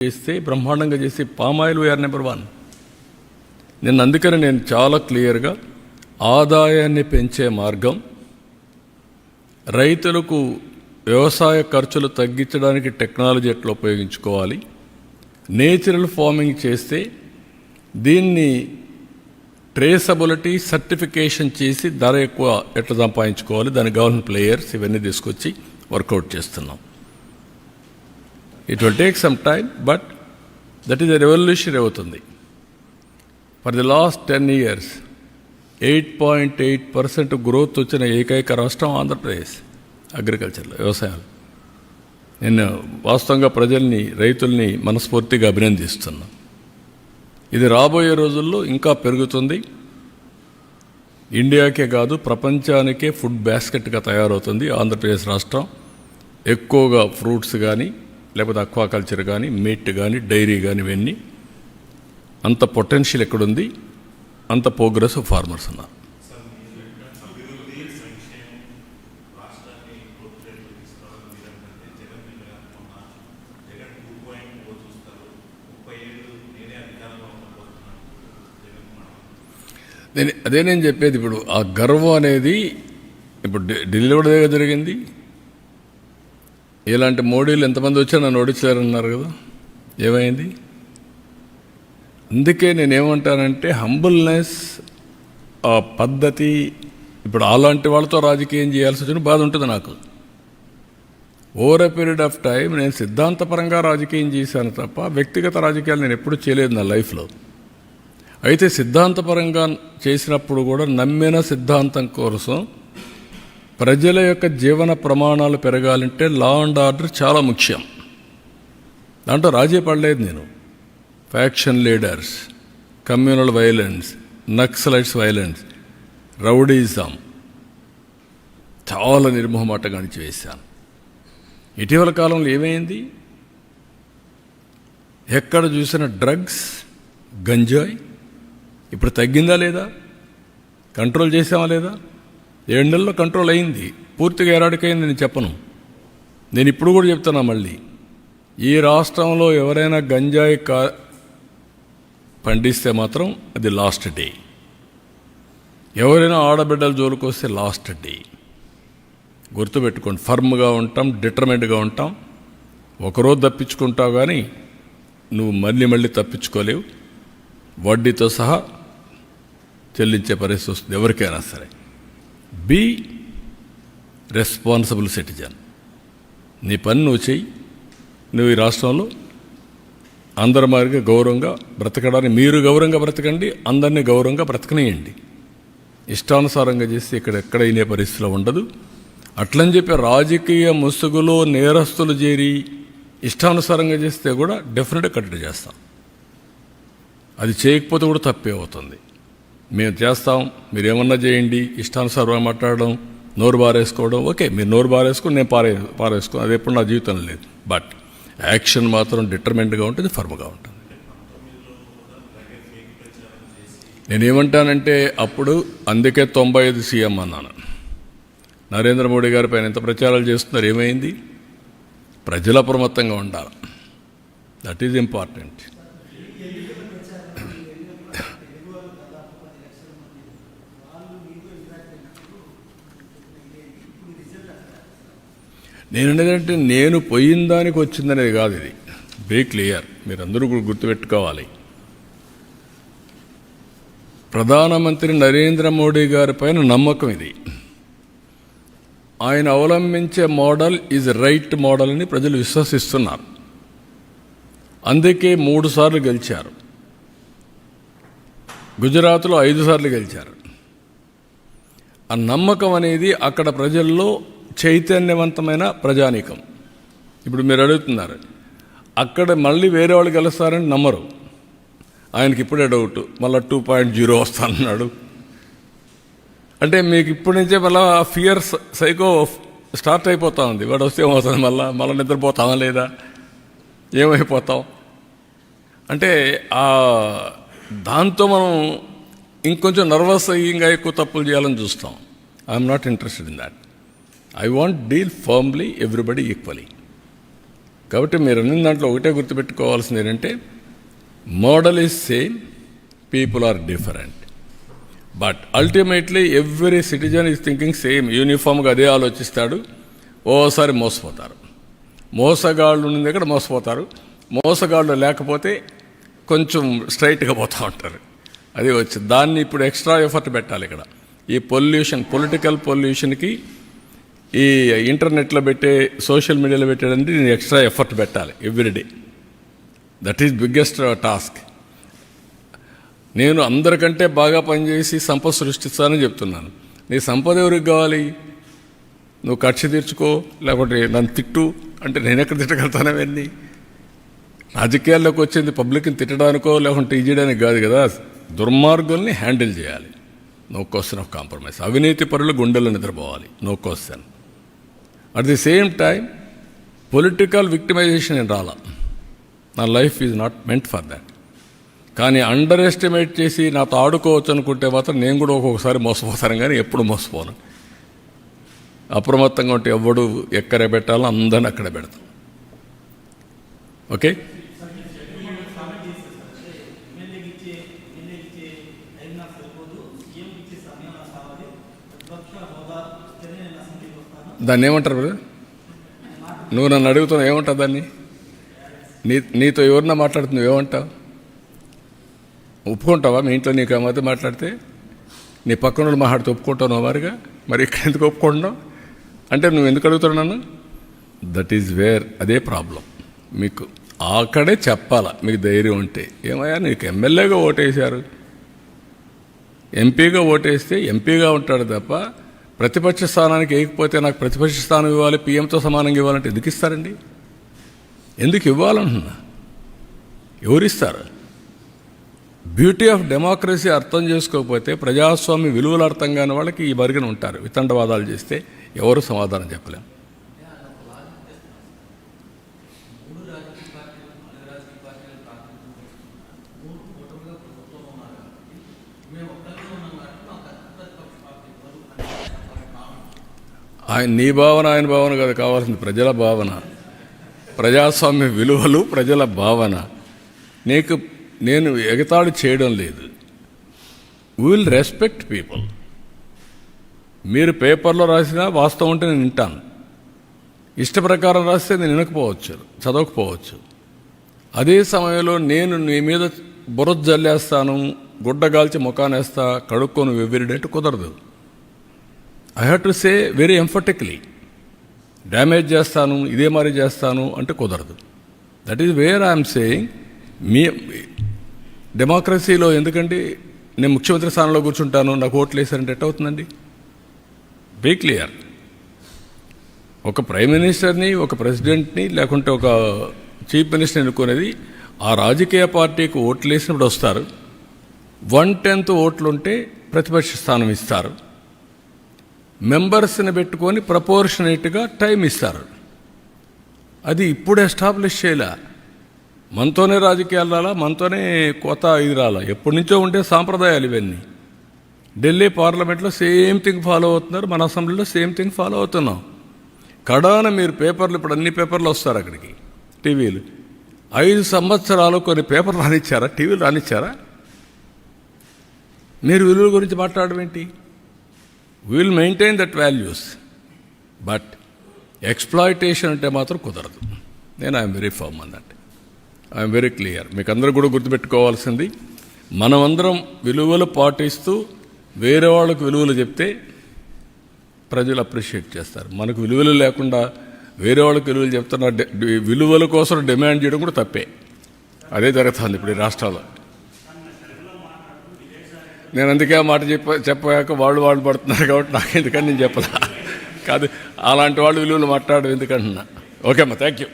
చేస్తే బ్రహ్మాండంగా చేసి పామాయిల్ వీఆర్ నెంబర్ వన్ నిన్న అందుకని నేను చాలా క్లియర్గా ఆదాయాన్ని పెంచే మార్గం రైతులకు వ్యవసాయ ఖర్చులు తగ్గించడానికి టెక్నాలజీ ఎట్లా ఉపయోగించుకోవాలి నేచురల్ ఫార్మింగ్ చేస్తే దీన్ని ట్రేసబిలిటీ సర్టిఫికేషన్ చేసి ధర ఎక్కువ ఎట్లా సంపాదించుకోవాలి దాని గవర్నమెంట్ ప్లేయర్స్ ఇవన్నీ తీసుకొచ్చి వర్కౌట్ చేస్తున్నాం. It will take some time but that is a revolution అవుతుంది. For the last ten years eight point eight percent growth వచ్చిన ఏకైక రాష్ట్రం ఆంధ్రప్రదేశ్ అగ్రికల్చర్లో వ్యవసాయం నేను వాస్తవంగా ప్రజల్ని రైతుల్ని మనస్ఫూర్తిగా అభినందిస్తున్నా. ఇది రాబోయే రోజుల్లో ఇంకా పెరుగుతుంది. ఇండియాకే కాదు ప్రపంచానికే ఫుడ్ బ్యాస్కెట్గా తయారవుతుంది ఆంధ్రప్రదేశ్ రాష్ట్రం. ఎక్కువగా ఫ్రూట్స్ కానీ లేకపోతే అక్వాకల్చర్ కానీ మీట్ కానీ డైరీ కానీ ఇవన్నీ అంత పొటెన్షియల్ ఎక్కడుంది? అంత ప్రోగ్రెస్ ఫార్మర్స్ ఉన్నారు నేను అదే నేను చెప్పేది ఇప్పుడు ఆ గర్వం అనేది ఇప్పుడు ఢిల్లీ ఢిల్లీలో కూడా జరిగింది. ఇలాంటి మోడీలు ఎంతమంది వచ్చా నన్ను ఓడించలేరన్నారు కదా? ఏమైంది? అందుకే నేనేమంటానంటే హంబుల్నెస్ ఆ పద్ధతి ఇప్పుడు అలాంటి వాళ్ళతో రాజకీయం చేయాల్సి వచ్చిన బాధ ఉంటుంది నాకు. Over a period of time నేను సిద్ధాంతపరంగా రాజకీయం చేశాను తప్ప వ్యక్తిగత రాజకీయాలు నేను ఎప్పుడూ చేయలేదు నా లైఫ్లో. అయితే సిద్ధాంతపరంగా చేసినప్పుడు కూడా నమ్మిన సిద్ధాంతం కోసం ప్రజల యొక్క జీవన ప్రమాణాలు పెరగాలంటే లా అండ్ ఆర్డర్ చాలా ముఖ్యం. దాంట్లో రాజీ పడలేదు నేను. Faction leaders communal violence Naxalites violence rowdyism చాలా నిర్మోహమాటంగా అణిచివేశాను. ఇటీవల కాలంలో ఏమైంది? ఎక్కడ చూసిన డ్రగ్స్ గంజాయి? ఇప్పుడు తగ్గిందా లేదా? కంట్రోల్ చేసామా లేదా? ఏడు నెలల్లో కంట్రోల్ అయింది. పూర్తిగా ఎరాడికైంది నేను చెప్పను. నేను ఇప్పుడు కూడా చెప్తున్నా మళ్ళీ. ఈ రాష్ట్రంలో ఎవరైనా గంజాయి కా పండిస్తే మాత్రం అది లాస్ట్ డే ఎవరైనా ఆడబిడ్డల జోలికి వస్తే లాస్ట్ డే గుర్తుపెట్టుకోండి ఫర్మ్గా ఉంటాం డిటర్మెంట్గా ఉంటాం. ఒకరోజు తప్పించుకుంటావు కానీ నువ్వు మళ్ళీ మళ్ళీ తప్పించుకోలేవు. వడ్డీతో సహా చెల్లించే పరిస్థితి వస్తుంది ఎవరికైనా సరే. Be responsible citizen. నీ పని నువ్వు చెయ్యి. నువ్వు ఈ రాష్ట్రంలో అందరి మాదిరిగా గౌరవంగా బ్రతకడానికి మీరు గౌరవంగా బ్రతకండి అందరినీ గౌరవంగా బ్రతకనియండి. ఇష్టానుసారంగా చేస్తే ఇక్కడ ఎక్కడ అయినే పరిస్థితిలో ఉండదు. అట్లని చెప్పి రాజకీయ ముసుగులో నేరస్తులు చేరి ఇష్టానుసారంగా చేస్తే కూడా డెఫినెట్గా కట్టడి చేస్తాం. అది చేయకపోతే కూడా తప్పే అవుతుంది. మేము చేస్తాం మీరు ఏమన్నా చేయండి ఇష్టానుసారంగా మాట్లాడడం నోరు బారేసుకోవడం ఓకే మీరు నోరు బారేసుకుని నేను పారే పారేసుకో అది ఎప్పుడు నా జీవితంలో లేదు. బట్ యాక్షన్ మాత్రం డిటర్మెంట్గా ఉంటుంది ఫర్మ్గా ఉంటుంది. నేనేమంటానంటే అప్పుడు అందుకే తొంభై ఐదు సీఎం అన్నాను. నరేంద్ర మోడీ గారి పైన ఎంత ప్రచారాలు చేస్తున్నారు ఏమైంది? ప్రజల అప్రమత్తంగా ఉండాలి. దట్ ఈజ్ ఇంపార్టెంట్ నేను అనేదంటే నేను పోయిన దానికి వచ్చిందనేది కాదు ఇది. వెరీ క్లియర్ మీరందరూ కూడా గుర్తుపెట్టుకోవాలి. ప్రధానమంత్రి నరేంద్ర మోడీ గారి పైన నమ్మకం ఇది. ఆయన అవలంబించే మోడల్ ఈజ్ రైట్ మోడల్ అని ప్రజలు విశ్వసిస్తున్నారు. అందుకే మూడు సార్లు గెలిచారు. గుజరాత్లో ఐదు సార్లు గెలిచారు. ఆ నమ్మకం అనేది అక్కడ ప్రజల్లో చైతన్యవంతమైన ప్రజానీకం. ఇప్పుడు మీరు అడుగుతున్నారు అక్కడ మళ్ళీ వేరే వాళ్ళు గెలుస్తారని నమ్మరు. ఆయనకి ఇప్పుడే డౌట్ మళ్ళీ టూ పాయింట్ జీరో వస్తానన్నాడు. అంటే మీకు ఇప్పటి నుంచే మళ్ళీ ఫియర్ సైకో స్టార్ట్ అయిపోతా ఉంది. వాడు వస్తే ఏమవుతుంది మళ్ళీ? మళ్ళీ నిద్రపోతామా లేదా? ఏమైపోతాం అంటే ఆ దాంతో మనం ఇంకొంచెం నర్వస్ అయ్యి ఇంకా ఎక్కువ తప్పులు చేయాలని చూస్తాం. I'm not interested in that I want deal firmly everybody equally కాబట్టి మీరు అన్ని దాంట్లో ఒకటే గుర్తుపెట్టుకోవాల్సింది ఏంటంటే model is same people are different but ultimately every citizen is thinking same యూనిఫామ్గా అదే ఆలోచిస్తాడు ఓసారి మోసపోతారు. మోసగాళ్ళు ఉన్న దగ్గర మోసపోతారు మోసగాళ్ళు లేకపోతే కొంచెం స్ట్రైట్గా పోతూ ఉంటారు. అది వచ్చి దాన్ని ఇప్పుడు ఎక్స్ట్రా ఎఫర్ట్ పెట్టాలి ఇక్కడ. ఈ పొల్యూషన్ పొలిటికల్ పొల్యూషన్కి ఈ ఇంటర్నెట్లో పెట్టే సోషల్ మీడియాలో పెట్టేదంటే నేను ఎక్స్ట్రా ఎఫర్ట్ పెట్టాలి everyday. That is biggest task నేను అందరికంటే బాగా పనిచేసి సంపద సృష్టిస్తానని చెప్తున్నాను. నీ సంపద ఎవరికి కావాలి? నువ్వు ఖర్చు తీర్చుకో లేకపోతే నన్ను తిట్టు అంటే నేను ఎక్కడ తిట్టగలుగుతాను అవన్నీ? రాజకీయాల్లోకి వచ్చింది పబ్లిక్ని తిట్టడానికో లేకుంటే ఇది చేయడానికి కాదు కదా. దుర్మార్గుల్ని హ్యాండిల్ చేయాలి. నో క్వశ్చన్ ఆఫ్ కాంప్రమైజ్ అవినీతి పరులు గుండెలు నిద్రపోవాలి. No question at the same time political victimisation నేను రాలా నా life is not meant for that కానీ అండర్ ఎస్టిమేట్ చేసి నాతో ఆడుకోవచ్చు అనుకుంటే మాత్రం నేను కూడా ఒక్కొక్కసారి మోసపోతాను కానీ ఎప్పుడు మోసపోను అప్రమత్తంగా ఉంటే ఎవడు ఎక్కడ పెట్టాలో అందరిని అక్కడ పెడతాం ఓకే దాన్ని ఏమంటారు బ్రదర్? నువ్వు నన్ను అడుగుతున్నావు ఏమంటావు దాన్ని? నీ నీతో ఎవరన్నా మాట్లాడుతున్నావు ఏమంటావు? ఒప్పుకుంటావా? మీ ఇంట్లో నీకు ఆ మధ్య మాట్లాడితే? నీ పక్కన వాళ్ళు మాట్లాడితే ఒప్పుకుంటావు వారిగా? మరి ఇక్కడ ఎందుకు ఒప్పుకుంటున్నావు? అంటే నువ్వు ఎందుకు అడుగుతావు నన్ను? దట్ ఈజ్ వేర్ అదే ప్రాబ్లం మీకు అక్కడే చెప్పాలా మీకు ధైర్యం ఉంటే. ఏమయ్యా నీకు ఎమ్మెల్యేగా ఓటేశారు. ఎంపీగా ఓటేస్తే ఎంపీగా ఉంటాడు తప్ప ప్రతిపక్ష స్థానానికి వేయకపోతే నాకు ప్రతిపక్ష స్థానం ఇవ్వాలి పీఎంతో సమానంగా ఇవ్వాలంటే ఎందుకు ఇస్తారండి? ఎందుకు ఇవ్వాలంటున్నా? ఎవరిస్తారు? బ్యూటీ ఆఫ్ డెమోక్రసీ అర్థం చేసుకోకపోతే ప్రజాస్వామ్య విలువలు అర్థం కాని వాళ్ళకి ఈ బరిగిన ఉంటారు. వితండవాదాలు చేస్తే ఎవరు సమాధానం చెప్పలేము ఆయన నీ భావన ఆయన భావన కాదు కావాల్సింది ప్రజల భావన. ప్రజాస్వామ్య విలువలు ప్రజల భావన. నీకు నేను ఎగతాళి చేయడం లేదు. విల్ రెస్పెక్ట్ పీపుల్ మీరు పేపర్లో రాసినా వాస్తవం ఉంటే నేను వింటాను. ఇష్ట ప్రకారం రాస్తే నేను వినకపోవచ్చు చదవకపోవచ్చు. అదే సమయంలో నేను నీ మీద బురద జల్లేస్తాను గుడ్డగాల్చి ముఖానేస్తా కడుక్కొని ఎవ్రీడేట్ కుదరదు. I have to say very emphatically damage చేస్తాను ఇదే మరి చేస్తాను అంటే కుదరదు. That is where I'm saying మీ డెమోక్రసీలో ఎందుకంటే నేను ముఖ్యమంత్రి స్థానంలో కూర్చుంటాను నాకు ఓట్లు వేసారంటే ఎట్ అవుతుందండి? బీ క్లియర్ ఒక ప్రైమ్ మినిస్టర్ని ఒక ప్రెసిడెంట్ని లేకుంటే ఒక చీఫ్ మినిస్టర్ని ఎన్నుకునేది ఆ రాజకీయ పార్టీకి ఓట్లు వేసినప్పుడు వస్తారు. వన్ టెన్త్ ఓట్లుంటే ప్రతిపక్ష స్థానం ఇస్తారు. మెంబర్స్ని పెట్టుకొని ప్రపోర్షనేట్గా టైం ఇస్తారు. అది ఇప్పుడు ఎస్టాబ్లిష్ చేయలే. మనతోనే రాజకీయాలు రాలా మనతోనే కొత్త ఇది రాలా. ఎప్పటి నుంచో ఉంటే సాంప్రదాయాలు ఇవన్నీ. ఢిల్లీ పార్లమెంట్లో సేమ్ థింగ్ ఫాలో అవుతున్నారు మన అసెంబ్లీలో సేమ్ థింగ్ ఫాలో అవుతున్నాం. కడాన మీరు పేపర్లు ఇప్పుడు అన్ని పేపర్లు వస్తారు అక్కడికి టీవీలు. ఐదు సంవత్సరాలు కొన్ని పేపర్లు రానిచ్చారా? టీవీలు రానిచ్చారా? మీరు విలువల గురించి మాట్లాడడం ఏంటి? Will maintain that values but exploitation అంటే మాత్రం కుదరదు. నేను I'm very firm and I'm very clear మీకు అందరూ కూడా గుర్తుపెట్టుకోవాల్సింది మనమందరం విలువలు పాటిస్తూ వేరే వాళ్ళకు విలువలు చెప్తే ప్రజలు అప్రిషియేట్ చేస్తారు. మనకు విలువలు లేకుండా వేరే వాళ్ళకి విలువలు చెప్తున్న విలువల కోసం డిమాండ్ చేయడం కూడా తప్పే. అదే జరుగుతుంది ఇప్పుడు ఈ రాష్ట్రాల్లో. నేను అందుకే ఆ మాట చెప్ప చెప్పాక వాళ్ళు వాళ్ళు పడుతున్నారు కాబట్టి నాకు ఎందుకని నేను చెప్పలా. కాదు అలాంటి వాళ్ళు విలువలు మాట్లాడడం ఎందుకంటున్నా. ఓకే అమ్మా థ్యాంక్ యూ